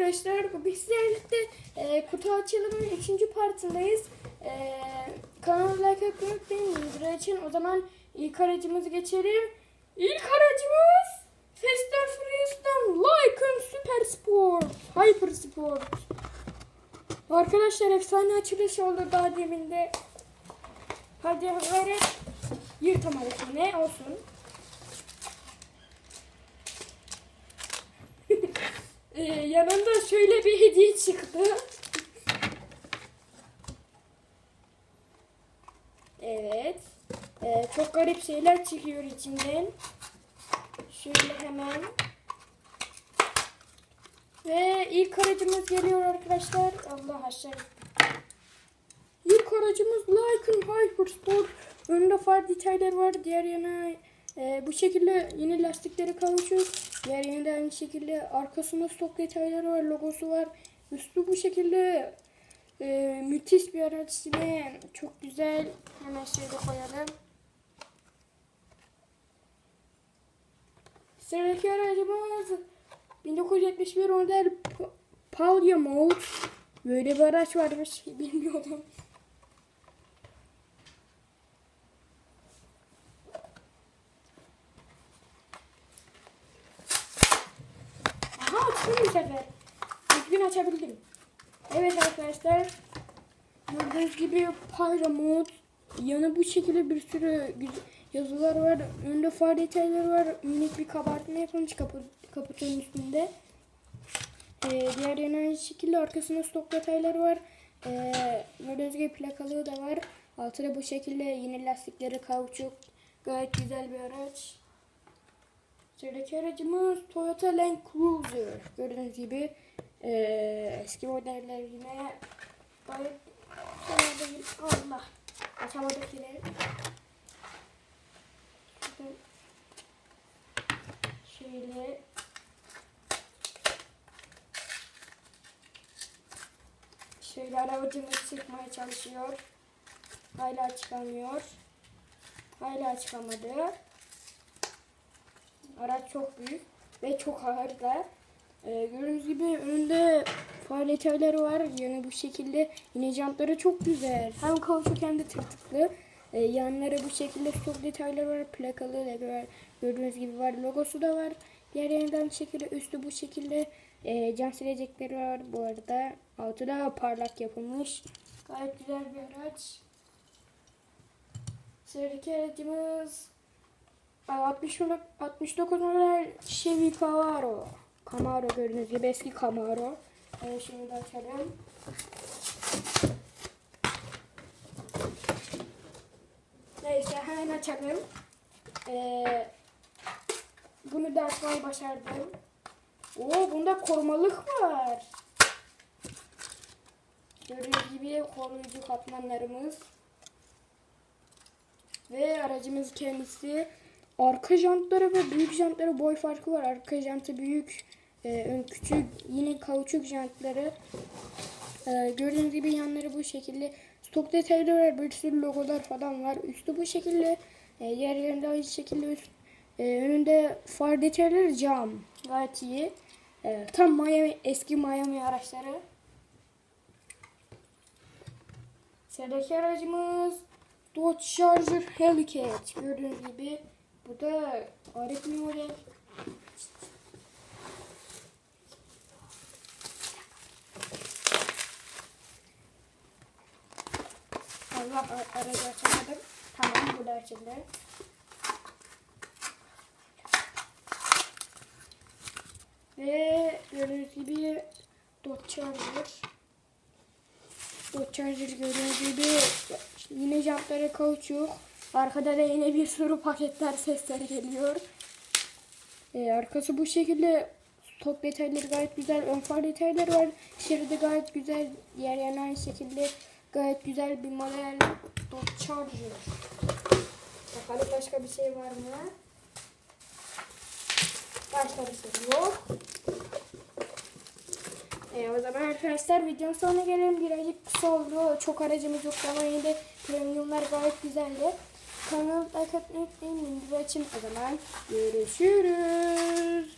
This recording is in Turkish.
arkadaşlar. Bugün sizlerle e, kutu açılımının 3. partındayız. E, kanalı like atmayı unutmayın. Bildirim için o zaman ilk aracımızı geçelim. İlk aracımız Fast and Furious'tan Lycan Super Sport. Hyper Sport. Arkadaşlar efsane açılış oldu daha demin de. Hadi gayret. Yırtamadık yine olsun. Ee, yanında şöyle bir hediye çıktı. Evet. Ee, çok garip şeyler çıkıyor içinden. Şöyle hemen. Ve ilk aracımız geliyor arkadaşlar. Allah aşağı. İlk aracımız Lycan Hypersport. Önünde far detayları var. Diğer yana e, bu şekilde yeni lastikleri kavuşuyor. Diğer yanında aynı şekilde arkasında stok detayları var. Logosu var. Üstü bu şekilde e, müthiş bir araç yine. Çok güzel. Hemen şöyle koyalım. Sıradaki aracımız 1971 model Palio Mode. Böyle bir araç varmış. Bilmiyordum. Sefer. Düzgün açabildim. Evet arkadaşlar. Gördüğünüz gibi Pyro Mode. Yanı bu şekilde bir sürü yazılar var. Önde far detayları var. Minik bir kabartma yapılmış kapı, kaputun üstünde. Ee, diğer yana aynı şekilde arkasında stok detayları var. Ee, gördüğünüz gibi plakalığı da var. Altı da bu şekilde yeni lastikleri kauçuk. Gayet güzel bir araç. Sıradaki aracımız Toyota Land Cruiser. Gördüğünüz gibi eee, eski modeller yine gayet değil. Allah. Açamadık yine. Şöyle Şöyle aracımız çıkmaya çalışıyor. Hala çıkamıyor. Hala çıkamadı. Araç çok büyük ve çok ağır da. Ee, gördüğünüz gibi önünde far detayları var. Yani bu şekilde yine jantları çok güzel. Hem kauçuk hem de tırtıklı. Ee, yanları bu şekilde stok detayları var. Plakalı da gör- gördüğünüz gibi var. Logosu da var. Diğer yandan şekilde üstü bu şekilde e, cam silecekleri var bu arada. Altı da parlak yapılmış. Gayet güzel bir araç. Sıradaki aracımız Ay, 60 model- 69 model Chevy Camaro. Camaro gördüğünüz gibi eski Camaro. Ee, şimdi de açalım. Neyse hemen açalım. Ee, bunu da açmayı başardım. Oo bunda korumalık var. Gördüğünüz gibi koruyucu katmanlarımız. Ve aracımız kendisi. Arka jantları ve büyük jantları boy farkı var. Arka jantı büyük, e, ön küçük. Yine kauçuk jantları. E, gördüğünüz gibi yanları bu şekilde. Stok detayları var. Bir sürü logolar falan var. Üstü bu şekilde. E, diğer yerinde aynı şekilde üst. E, önünde far detayları cam. Gayet iyi. E, tam Miami, eski Miami araçları. Sıradaki aracımız Dodge Charger Hellcat. Gördüğünüz gibi bu da bir model. Allah aracı açamadım. Tamam bu da açıldı. Ve gördüğünüz gibi Dodge Charger. Dodge Charger gördüğünüz gibi yine jantları kauçuk. Arkada da yine bir sürü paketler sesleri geliyor. Ee, arkası bu şekilde top detayları gayet güzel. Ön far detayları var. Şeridi gayet güzel. Diğer yana aynı şekilde gayet güzel bir model. Dodge Charger. Bakalım başka bir şey var mı? Başka bir şey yok. E, o zaman arkadaşlar videonun sonuna gelelim. Birazcık kısa oldu. Çok aracımız yok ama yine de premiumlar gayet güzeldi. Kanalı like atmayı unutmayın. Bildirim açın. O zaman görüşürüz.